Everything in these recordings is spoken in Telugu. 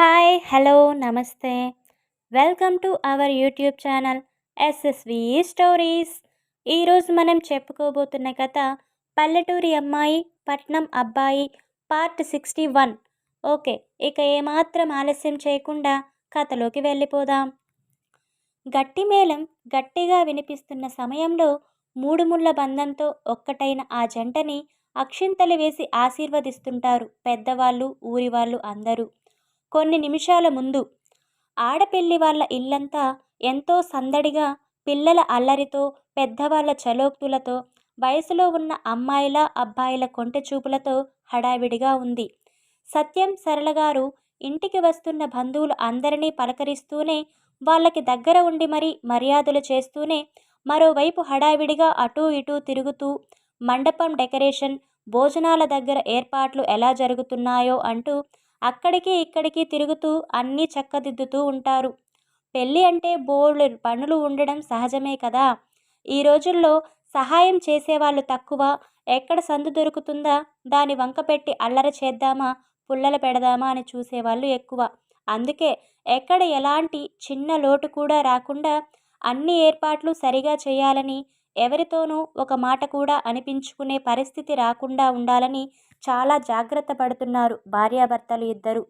హాయ్ హలో నమస్తే. Welcome to our YouTube channel SSV stories ఈరోజు మనం చెప్పుకోబోతున్న కథ పల్లెటూరి అమ్మాయి పట్నం అబ్బాయి పార్ట్ సిక్స్టీ వన్ ఓకే ఇక ఏమాత్రం ఆలస్యం చేయకుండా కథలోకి వెళ్ళిపోదాం. గట్టి మేళం గట్టిగా వినిపిస్తున్న సమయంలో మూడు ముళ్ళ బంధంతో ఒక్కటైన ఆ జంటని అక్షింతలు వేసి ఆశీర్వదిస్తుంటారు పెద్దవాళ్ళు ఊరి వాళ్ళు అందరూ. కొన్ని నిమిషాల ముందు. ఆడపిల్లి వాళ్ళ ఇల్లంతా ఎంతో సందడిగా పిల్లల అల్లరితో పెద్దవాళ్ళ చలోక్తులతో వయసులో ఉన్న అమ్మాయిల అబ్బాయిల కొంటె చూపులతో హడావిడిగా ఉంది. సత్యం సరళగారు ఇంటికి వస్తున్న బంధువులు అందరినీ పలకరిస్తూనే వాళ్ళకి దగ్గర ఉండి మరీ మర్యాదలు చేస్తూనే మరోవైపు హడావిడిగా అటూ ఇటూ తిరుగుతూ మండపం డెకరేషన్ భోజనాల దగ్గర ఏర్పాట్లు ఎలా జరుగుతున్నాయో అంటూ అక్కడికి ఇక్కడికి తిరుగుతూ అన్నీ చక్కదిద్దుతూ ఉంటారు. పెళ్ళి అంటే బోర్డు పనులు ఉండడం సహజమే కదా? ఈ రోజుల్లో సహాయం చేసేవాళ్ళు తక్కువ. ఎక్కడ సందు దొరుకుతుందా? దాని వంక పెట్టి అల్లర చేద్దామా? పుల్లల పెడదామా? అని చూసేవాళ్ళు ఎక్కువ. అందుకే ఎక్కడ ఎలాంటి చిన్న లోటు కూడా రాకుండా అన్ని ఏర్పాట్లు సరిగా చేయాలని ఎవరితోనూ ఒక మాట కూడా అనిపించుకునే పరిస్థితి రాకుండా ఉండాలని చాలా జాగ్రత్త పడుతున్నారు భార్యాభర్తలు ఇద్దరు.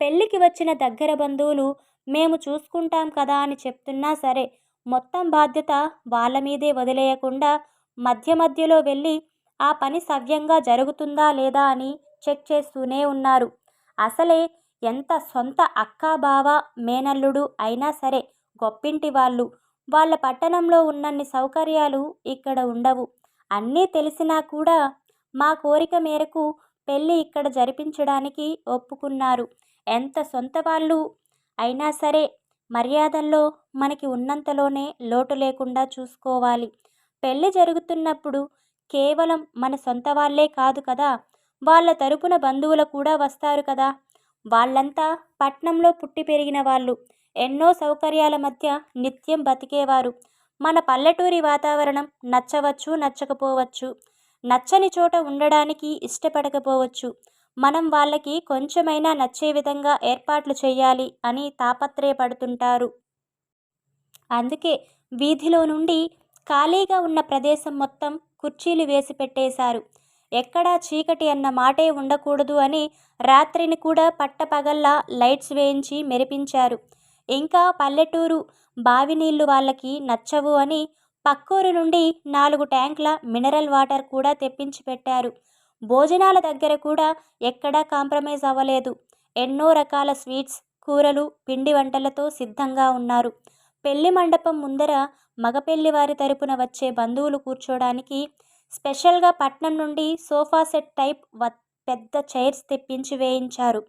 పెళ్ళికి వచ్చిన దగ్గర బంధువులు మేము చూసుకుంటాం కదా అని చెప్తున్నా సరే మొత్తం బాధ్యత వాళ్ళ మీదే వదిలేయకుండా మధ్య మధ్యలో వెళ్ళి ఆ పని సవ్యంగా జరుగుతుందా లేదా అని చెక్ చేస్తూనే ఉన్నారు. అసలే ఎంత సొంత అక్కా బావ మేనల్లుడు అయినా సరే గొప్పింటి వాళ్ళు. వాళ్ళ పట్టణంలో ఉన్నన్ని సౌకర్యాలు ఇక్కడ ఉండవు. అన్నీ తెలిసినా కూడా మా కోరిక మేరకు పెళ్ళి ఇక్కడ జరిపించడానికి ఒప్పుకున్నారు. ఎంత సొంత వాళ్ళు అయినా సరే మర్యాదల్లో మనకి ఉన్నంతలోనే లోటు లేకుండా చూసుకోవాలి. పెళ్ళి జరుగుతున్నప్పుడు కేవలం మన సొంత వాళ్ళే కాదు కదా? వాళ్ళ తరపున బంధువులు కూడా వస్తారు కదా? వాళ్ళంతా పట్నంలో పుట్టి పెరిగిన వాళ్ళు. ఎన్నో సౌకర్యాల మధ్య నిత్యం బతికేవారు. మన పల్లెటూరి వాతావరణం నచ్చవచ్చు నచ్చకపోవచ్చు. నచ్చని చోట ఉండడానికి ఇష్టపడకపోవచ్చు. మనం వాళ్ళకి కొంచెమైనా నచ్చే విధంగా ఏర్పాట్లు చేయాలి అని తాపత్రయపడుతుంటారు. అందుకే వీధిలో నుండి ఖాళీగా ఉన్న ప్రదేశం మొత్తం కుర్చీలు వేసి పెట్టేశారు. ఎక్కడా చీకటి అన్న మాటే ఉండకూడదు అని రాత్రిని కూడా పట్టపగల్లా లైట్స్ వేయించి మెరిపించారు. ఇంకా పల్లెటూరు బావి నీళ్ళు వాళ్ళకి నచ్చవు అని పక్కూరు నుండి నాలుగు ట్యాంకుల మినరల్ వాటర్ కూడా తెప్పించి పెట్టారు. భోజనాల దగ్గర కూడా ఎక్కడా కాంప్రమైజ్ అవ్వలేదు. ఎన్నో రకాల స్వీట్స్ కూరలు పిండి వంటలతో సిద్ధంగా ఉన్నారు. పెళ్ళి మండపం ముందర మగపెళ్ళి వారి తరపున వచ్చే బంధువులు కూర్చోడానికి స్పెషల్గా పట్నం నుండి సోఫా సెట్ టైప్ పెద్ద చైర్స్ తెప్పించి వేయించారు.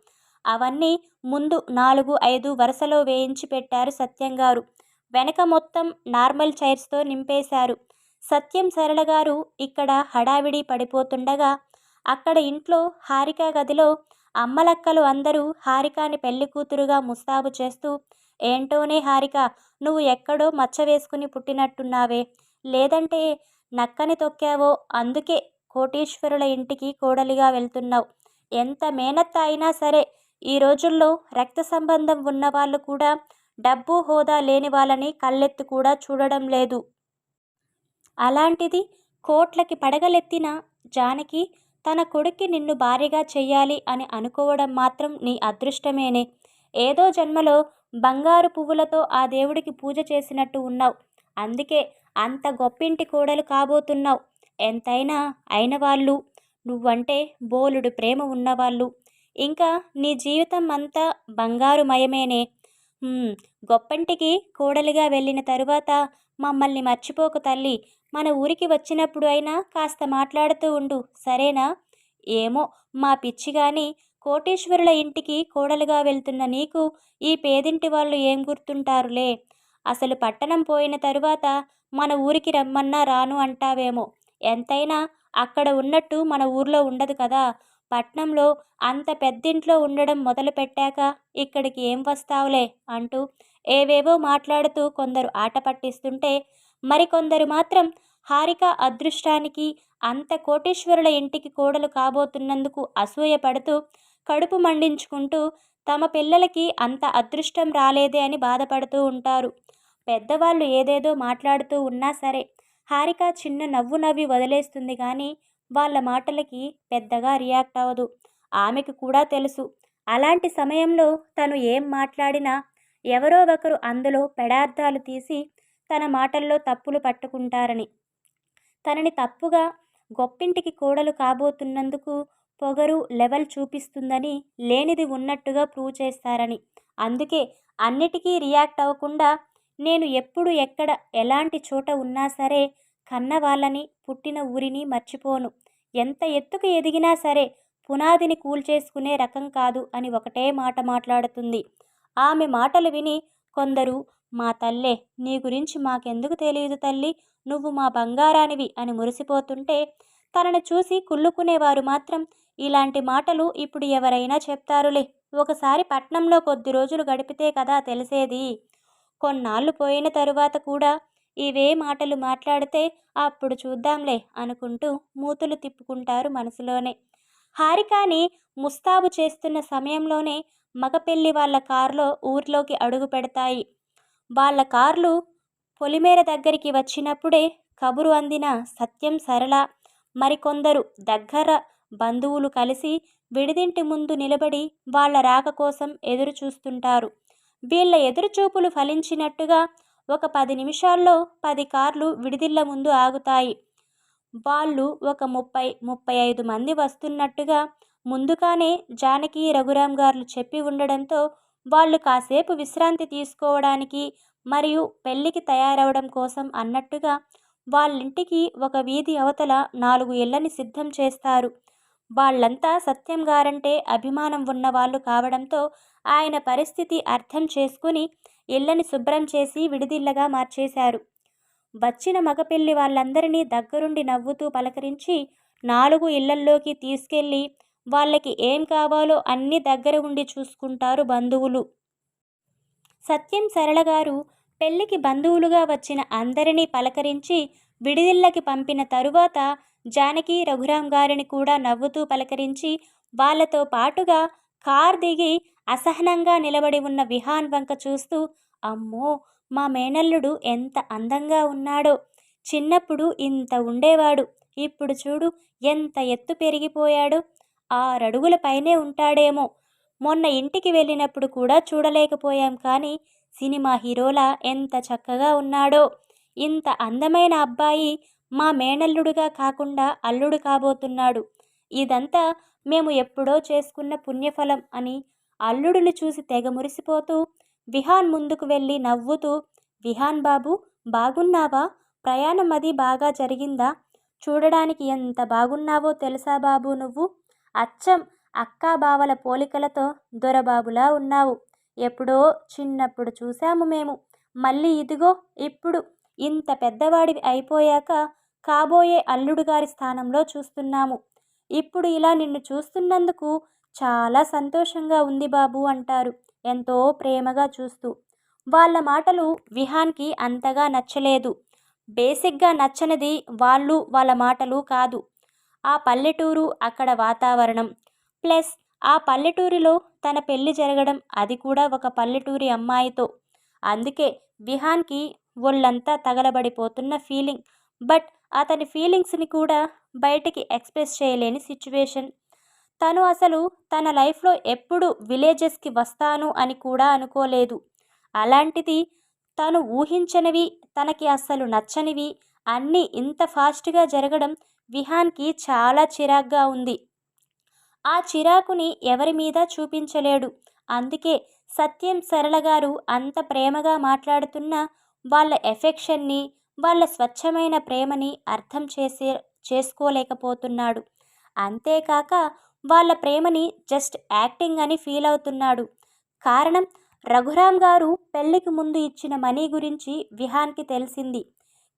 అవన్నీ ముందు నాలుగు ఐదు వరుసలో వేయించి పెట్టారు సత్యం గారు వెనక మొత్తం నార్మల్ చైర్స్తో నింపేశారు. సత్యం సరళ గారు ఇక్కడ హడావిడి పడిపోతుండగా అక్కడ ఇంట్లో హారిక గదిలో అమ్మలక్కలు అందరూ హారికాని పెళ్ళి కూతురుగా ముస్తాబు చేస్తూ ఏంటోనే హారిక నువ్వు ఎక్కడో మచ్చ వేసుకుని పుట్టినట్టున్నావే. లేదంటే నక్కని తొక్కావో అందుకే కోటీశ్వరుల ఇంటికి కోడలిగా వెళ్తున్నావు. ఎంత మేనత్త అయినా సరే ఈ రోజుల్లో రక్త సంబంధం ఉన్నవాళ్ళు కూడా డబ్బు హోదా లేని వాళ్ళని కళ్ళెత్తి కూడా చూడడం లేదు. అలాంటిది కోట్లకి పడగలెత్తిన జానకి తన కొడుక్కి నిన్ను భార్యగా చెయ్యాలి అని అనుకోవడం మాత్రం నీ అదృష్టమేనే. ఏదో జన్మలో బంగారు పువ్వులతో ఆ దేవుడికి పూజ చేసినట్టు ఉన్నావు. అందుకే అంత గొప్పింటి కోడలు కాబోతున్నావు. ఎంతైనా అయిన వాళ్ళు. నువ్వంటే బోలుడు ప్రేమ ఉన్నవాళ్ళు. ఇంకా నీ జీవితం అంతా బంగారుమయమేనే. గొప్పంటికి కోడలిగా వెళ్ళిన తరువాత మమ్మల్ని మర్చిపోకు తల్లి. మన ఊరికి వచ్చినప్పుడు అయినా కాస్త మాట్లాడుతూ ఉండు. సరేనా? ఏమో మా పిచ్చి కానీ కోటేశ్వరుల ఇంటికి కోడలుగా వెళ్తున్న నీకు ఈ పేదింటి వాళ్ళు ఏం గుర్తుంటారులే? అసలు పట్టణం పోయిన తరువాత మన ఊరికి రమ్మన్నా రాను అంటావేమో. ఎంతైనా అక్కడ ఉన్నట్టు మన ఊర్లో ఉండదు కదా? పట్నంలో అంత పెద్దింట్లో ఉండడం మొదలుపెట్టాక ఇక్కడికి ఏం వస్తావులే అంటూ ఏవేవో మాట్లాడుతూ కొందరు ఆట పట్టిస్తుంటే మరికొందరు మాత్రం హారిక అదృష్టానికి అంత కోటేశ్వరుల ఇంటికి కోడలు కాబోతున్నందుకు అసూయపడుతూ కడుపు మండించుకుంటూ తమ పిల్లలకి అంత అదృష్టం రాలేదే అని బాధపడుతూ ఉంటారు. పెద్దవాళ్ళు ఏదేదో మాట్లాడుతూ ఉన్నా సరే హారిక చిన్న నవ్వు నవ్వి వదిలేస్తుంది కానీ వాళ్ళ మాటలకి పెద్దగా రియాక్ట్ అవ్వదు. ఆమెకు కూడా తెలుసు. అలాంటి సమయంలో తను ఏం మాట్లాడినా ఎవరో ఒకరు అందులో పెడార్థాలు తీసి తన మాటల్లో తప్పులు పట్టుకుంటారని. తనని తప్పుగా గొప్పింటికి కోడలు కాబోతున్నందుకు పొగరు లెవెల్ చూపిస్తుందని లేనిది ఉన్నట్టుగా ప్రూవ్ చేస్తారని. అందుకే అన్నిటికీ రియాక్ట్ అవ్వకుండా నేను ఎప్పుడు ఎక్కడ ఎలాంటి చోట ఉన్నా సరే కన్న వాళ్ళని పుట్టిన ఊరిని మర్చిపోను. ఎంత ఎత్తుకు ఎదిగినా సరే పునాదిని కూల్చేసుకునే రకం కాదు అని ఒకటే మాట మాట్లాడుతుంది. ఆమె మాటలు విని కొందరు మా తల్లే నీ గురించి మాకెందుకు తెలియదు తల్లి? నువ్వు మా బంగారానివి అని మురిసిపోతుంటే తనను చూసి కుళ్ళుకునేవారు మాత్రం ఇలాంటి మాటలు ఇప్పుడు ఎవరైనా చెప్తారులే. ఒకసారి పట్నంలో కొద్ది రోజులు గడిపితే కదా తెలిసేది. కొన్నాళ్ళు పోయిన తరువాత కూడా ఇవే మాటలు మాట్లాడితే అప్పుడు చూద్దాంలే అనుకుంటూ మూతులు తిప్పుకుంటారు మనసులోనే. హారికాని ముస్తాబు చేస్తున్న సమయంలోనే మగపెళ్ళి వాళ్ళ కారులో ఊర్లోకి అడుగు పెడతాయి. వాళ్ళ కార్లు పొలిమేర దగ్గరికి వచ్చినప్పుడే కబురు అందిన సత్యం సరళ మరికొందరు దగ్గర బంధువులు కలిసి విడిదింటి ముందు నిలబడి వాళ్ళ రాక కోసం ఎదురు చూస్తుంటారు వీళ్ళ ఎదురుచూపులు ఫలించినట్టుగా ఒక పది నిమిషాల్లో పది కార్లు విడిదిళ్ళ ముందు ఆగుతాయి. వాళ్ళు ఒక ముప్పై ముప్పై ఐదు మంది వస్తున్నట్టుగా ముందుగానే జానకి రఘురాం గారు చెప్పి ఉండడంతో వాళ్ళు కాసేపు విశ్రాంతి తీసుకోవడానికి మరియు పెళ్ళికి తయారవడం కోసం అన్నట్టుగా వాళ్ళింటికి ఒక వీధి అవతల నాలుగు ఇళ్ళని సిద్ధం చేస్తారు. వాళ్ళంతా సత్యం గారంటే అభిమానం ఉన్నవాళ్ళు కావడంతో ఆయన పరిస్థితి అర్థం చేసుకుని ఇళ్ళని శుభ్రం చేసి విడిదిల్లగా మార్చేశారు. వచ్చిన మగపెళ్ళి వాళ్ళందరినీ దగ్గరుండి నవ్వుతూ పలకరించి నాలుగు ఇళ్ళల్లోకి తీసుకెళ్ళి వాళ్ళకి ఏం కావాలో అన్నీ దగ్గర ఉండి చూసుకుంటారు బంధువులు. సత్యం సరళ గారు పెళ్ళికి బంధువులుగా వచ్చిన అందరినీ పలకరించి విడిదిల్లకి పంపిన తరువాత జానకి రఘురాం గారిని కూడా నవ్వుతూ పలకరించి వాళ్ళతో పాటుగా కార్ దిగి అసహనంగా నిలబడి ఉన్న విహాన్ వంక చూస్తూ అమ్మో మా మేనల్లుడు ఎంత అందంగా ఉన్నాడో. చిన్నప్పుడు ఇంత ఉండేవాడు. ఇప్పుడు చూడు ఎంత ఎత్తు పెరిగిపోయాడు. ఆరడుగుల పైనే ఉంటాడేమో. మొన్న ఇంటికి వెళ్ళినప్పుడు కూడా చూడలేకపోయాం కానీ సినిమా హీరోలా ఎంత చక్కగా ఉన్నాడో. ఇంత అందమైన అబ్బాయి మా మేనల్లుడుగా కాకుండా అల్లుడు కాబోతున్నాడు. ఇదంతా మేము ఎప్పుడో చేసుకున్న పుణ్యఫలం అని అల్లుడిని చూసి తెగ మురిసిపోతూ విహాన్ ముందుకు వెళ్ళి నవ్వుతూ విహాన్ బాబు బాగున్నావా? ప్రయాణం అది బాగా జరిగిందా? చూడడానికి ఎంత బాగున్నావో తెలుసా బాబు నువ్వు? అచ్చం అక్కా బావల పోలికలతో దొరబాబులా ఉన్నావు. ఎప్పుడో చిన్నప్పుడు చూశాము మేము. మళ్ళీ ఇదిగో ఇప్పుడు. ఇంత పెద్దవాడివి అయిపోయాక కాబోయే అల్లుడు గారి స్థానంలో చూస్తున్నాము. ఇప్పుడు ఇలా నిన్ను చూస్తున్నందుకు చాలా సంతోషంగా ఉంది బాబు అంటారు. ఎంతో ప్రేమగా చూస్తూ. వాళ్ళ మాటలు విహాన్కి అంతగా నచ్చలేదు. బేసిక్గా నచ్చనిది వాళ్ళు వాళ్ళ మాటలు కాదు. ఆ పల్లెటూరు అక్కడ వాతావరణం. ప్లస్ ఆ పల్లెటూరిలో తన పెళ్ళి జరగడం అది కూడా ఒక పల్లెటూరి అమ్మాయితో. అందుకే విహాన్కి ఒళ్ళంతా తగలబడిపోతున్న ఫీలింగ్. బట్ అతని ఫీలింగ్స్ని కూడా బయటికి ఎక్స్ప్రెస్ చేయలేని సిచ్యువేషన్. తను అసలు తన లైఫ్లో ఎప్పుడు విలేజెస్కి వస్తాను అని కూడా అనుకోలేదు. అలాంటిది తను ఊహించనివి తనకి అస్సలు నచ్చనివి అన్నీ ఇంత ఫాస్ట్గా జరగడం విహాన్కి చాలా చిరాగ్గా ఉంది. ఆ చిరాకుని ఎవరి మీద చూపించలేడు. అందుకే సత్యం సరళ గారు అంత ప్రేమగా మాట్లాడుతున్న వాళ్ళ ఎఫెక్షన్ని వాళ్ళ స్వచ్ఛమైన ప్రేమని అర్థం చేసే చేసుకోలేకపోతున్నాడు. అంతేకాక వాళ్ళ ప్రేమని జస్ట్ యాక్టింగ్ అని ఫీల్ అవుతున్నాడు. కారణం రఘురామ్ గారు పెళ్ళికి ముందు ఇచ్చిన మనీ గురించి విహాన్కి తెలిసింది.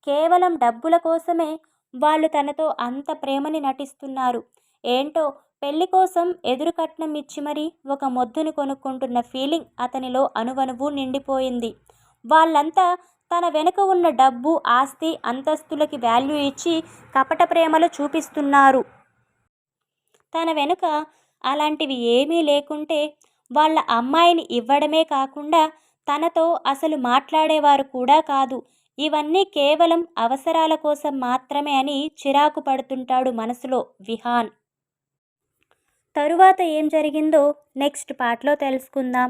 కేవలం డబ్బుల కోసమే వాళ్ళు తనతో అంత ప్రేమని నటిస్తున్నారు. ఏంటో పెళ్ళి కోసం ఎదురు కట్నం ఇచ్చి మరీ ఒక మొద్దుని కొనుక్కుంటున్న ఫీలింగ్ అతనిలో అనువనువు నిండిపోయింది. వాళ్ళంతా తన వెనుక ఉన్న డబ్బు ఆస్తి అంతస్తులకి వాల్యూ ఇచ్చి కపట ప్రేమలు చూపిస్తున్నారు. తన వెనుక అలాంటివి ఏమీ లేకుంటే వాళ్ళ అమ్మాయిని ఇవ్వడమే కాకుండా తనతో అసలు మాట్లాడేవారు కూడా కాదు. ఇవన్నీ కేవలం అవసరాల కోసం మాత్రమే అని చిరాకు పడుతుంటాడు మనసులో విహాన్. తరువాత ఏం జరిగిందో నెక్స్ట్ పార్ట్లో తెలుసుకుందాం.